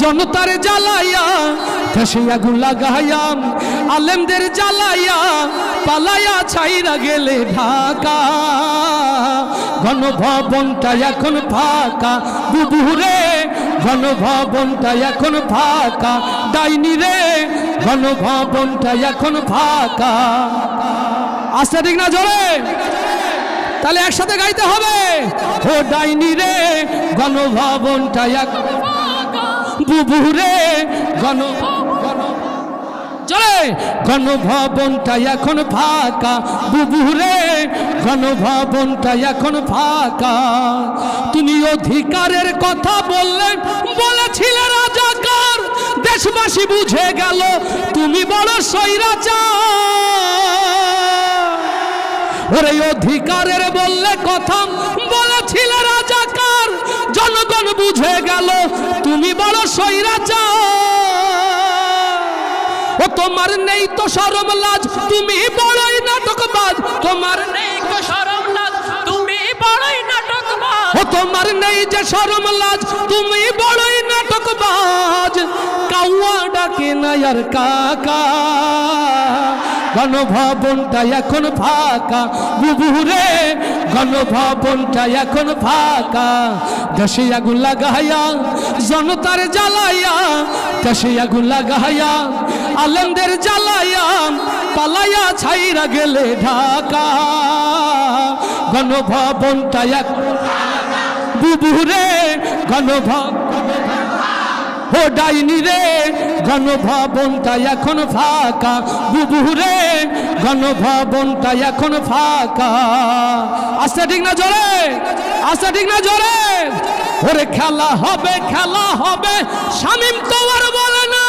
জনতার জ্বালাইয়া দেশে আগুন লাগাইয়া আলেমদের জ্বালাইয়া, পালাইয়া ছাইরা গেলে ঢাকা। গণভবনটা এখন ফাঁকা, বুবুরে, গণভবনটা এখন ফাঁকা, ডাইনি রে, গণভবনটা এখন ফাঁকা। আসতে ঠিক না জোরে? তাহলে একসাথে গাইতে হবে। ও ডাইনি রে, গণভবনটা এক বুবুরে, গণ গণ। চলে, গণভবনটা এখন ফাঁকা। বুবুরে, গণভবনটা এখন ফাঁকা। তুমি অধিকারের কথা বললে বলেছিলে রাজাকার। দেশবাসী বুঝে গেল, তুমি বড় সৈরাচার ওরে অধিকারের বললে কথা, বলেছিলে রাজাকার। জনগণ বুঝে গেল তুমি বড় সৈরাচার ও তোমার নেই তো সরম লাজ, তুমি বড়ই নাটকবাজ। তোমার নেই তো সরম লাজ, তুমি বড়ই নাটকবাজ। ও তোমার নেই যে সরম লাজ, তুমি বড়ই নাটকবাজ। কাউয়া ডাকে না আর কাকা। গণভবনটা এখন ফাঁকা। বুবুরে, গণভবনটা এখন ফাঁকা। দেশে আগুন লাগাইয়া, জনতার জ্বালাইয়া, দেশে আগুন লাগাইয়া, আলেমদের জ্বালাইয়া, পালাইয়া ছাইরা গেলে ঢাকা। গণভবনটা এক বুবুরে, গণভব ও ডাইনি রে, গণভবনটা এখন ফাঁকা। বুবুরে গণভবনটা এখন ফাঁকা। আচ্ছা ঠিক না জোরে? আচ্ছা ঠিক না জোরে? ওরে খেলা হবে খেলা হবে। শামিম তো আর বলে না,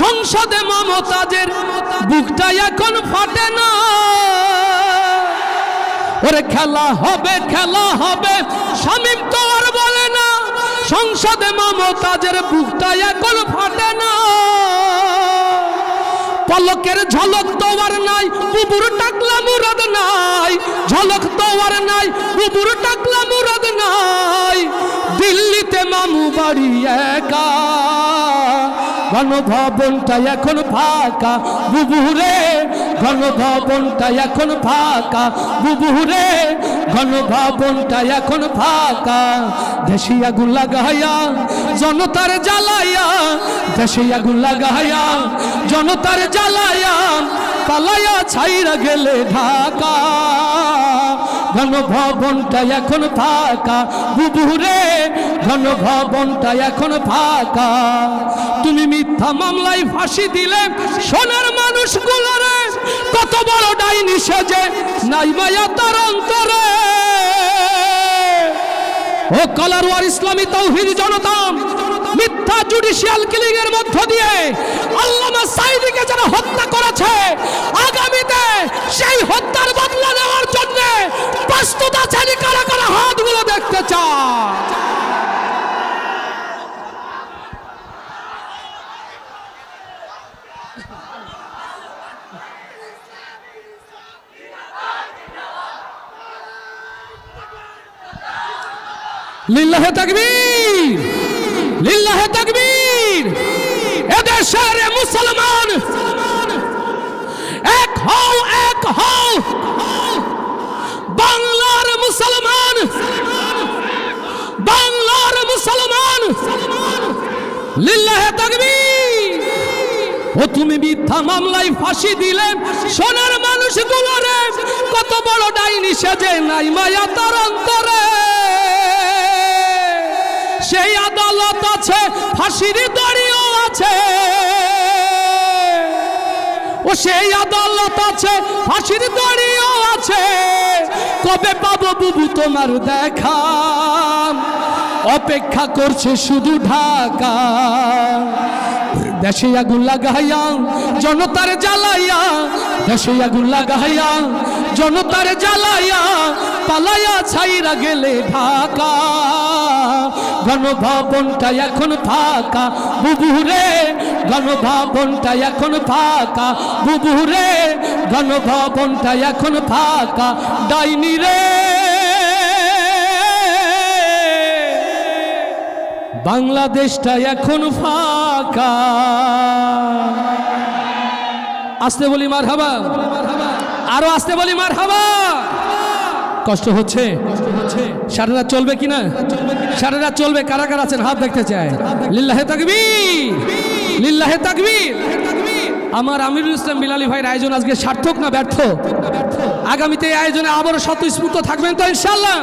সংসদে মমতাজের বুকটা এখন ফাটে না। ওরে খেলা হবে খেলা হবে। শামিম তো সংসদে মমতাজের বুকটা এখন ফাটে না। পলকের ঝলক তো আর নাই বুবুর টাকলা মুরাদ নাই। ঝলক তো আর নাই বুবুর টাকলা মুরাদ নাই। দিল্লিতে মামু বাড়ি একা, গণভবনটা এখন ফাঁকা। বুবুরে গণভবনটা এখন ফাঁকা। বুবুরে গণভবনটা এখন ফাঁকা। দেশি আগুন লাগাইয়া জনতার জ্বালাইয়া দেশি আগুন লাগাইয়া জনতার জ্বালাইয়া পালাইয়া ছাইরা গেলে ঢাকা। ঘনভবনটা এখন ফাঁকা। বুবুরে, ঘনভবনটা এখন ফাঁকা। তুমি মিথ্যা মামলায় ফাঁসি দিলে, সোনার মানুষগুলোরে কত বড় ডাইনি সেজে নাই মায়া তার অন্তরে। ও কলারওয়ার ইসলামী তৌহিদ জনতা, মিথ্যা জুডিশিয়াল কিলিং এর মধ্য দিয়ে আল্লামা সাইদিকে যারা হত্যা করেছে আগামীতে সেই হত্যার বদলা নেওয়ার জন্য প্রস্তুত আছেন কারা কারা হাতগুলো দেখতে চায় লিল্লাহে তাকবীর। লিল্লাহে তাকবীর। এদেশের মুসলমান। এক হও এক হও। বাংলার মুসলমান। বাংলার মুসলমান। লিল্লাহে তাকবীর। ও তুমি মিথ্যা মামলায় ফাঁসি দিলে সোনার মানুষগুলোরে কত বড় ডাইনি সেজে নাই মায়া তার অন্তরে। সেই আদালত আছে, ফাঁসির দড়িও আছে। ও সেই আদালত আছে, ফাঁসির দড়িও আছে। কবে পাবো বুবু তোমার দেখা? অপেক্ষা করছে শুধু ঢাকা। দেশে আগুন লাগাইয়া, জনতার জ্বালাইয়া, দেশে আগুন লাগাইয়া, জনতার জ্বালাইয়া, পালাইয়া ছাইরা গেলে ঢাকা। গণভবনটা এখন ফাঁকা। বুবুরে গণভবনটা এখন ফাঁকা। বুবুরে গণভবনটা এখন ফাঁকা। ডাইনি রে। বাংলাদেশটা এখন ফাঁকা। আসতে বলি মার হাবা আরও আসতে বলি মার হাবা কষ্ট হচ্ছে? সারা রাত চলবে কিনা? সারা রাত চলবে? কারা কারা আছেন? হাত দেখতে চায় লিল্লাহে তাকবীর। লিল্লাহে তাকবীর। আমার আমিরুল ইসলাম বিলালি ভাইয়ের আয়োজন আজকে সার্থক না ব্যর্থ? আগামীতে এই আয়োজনে আবারও স্বতঃস্ফূর্ত থাকবেন তো ইনশাল্লাহ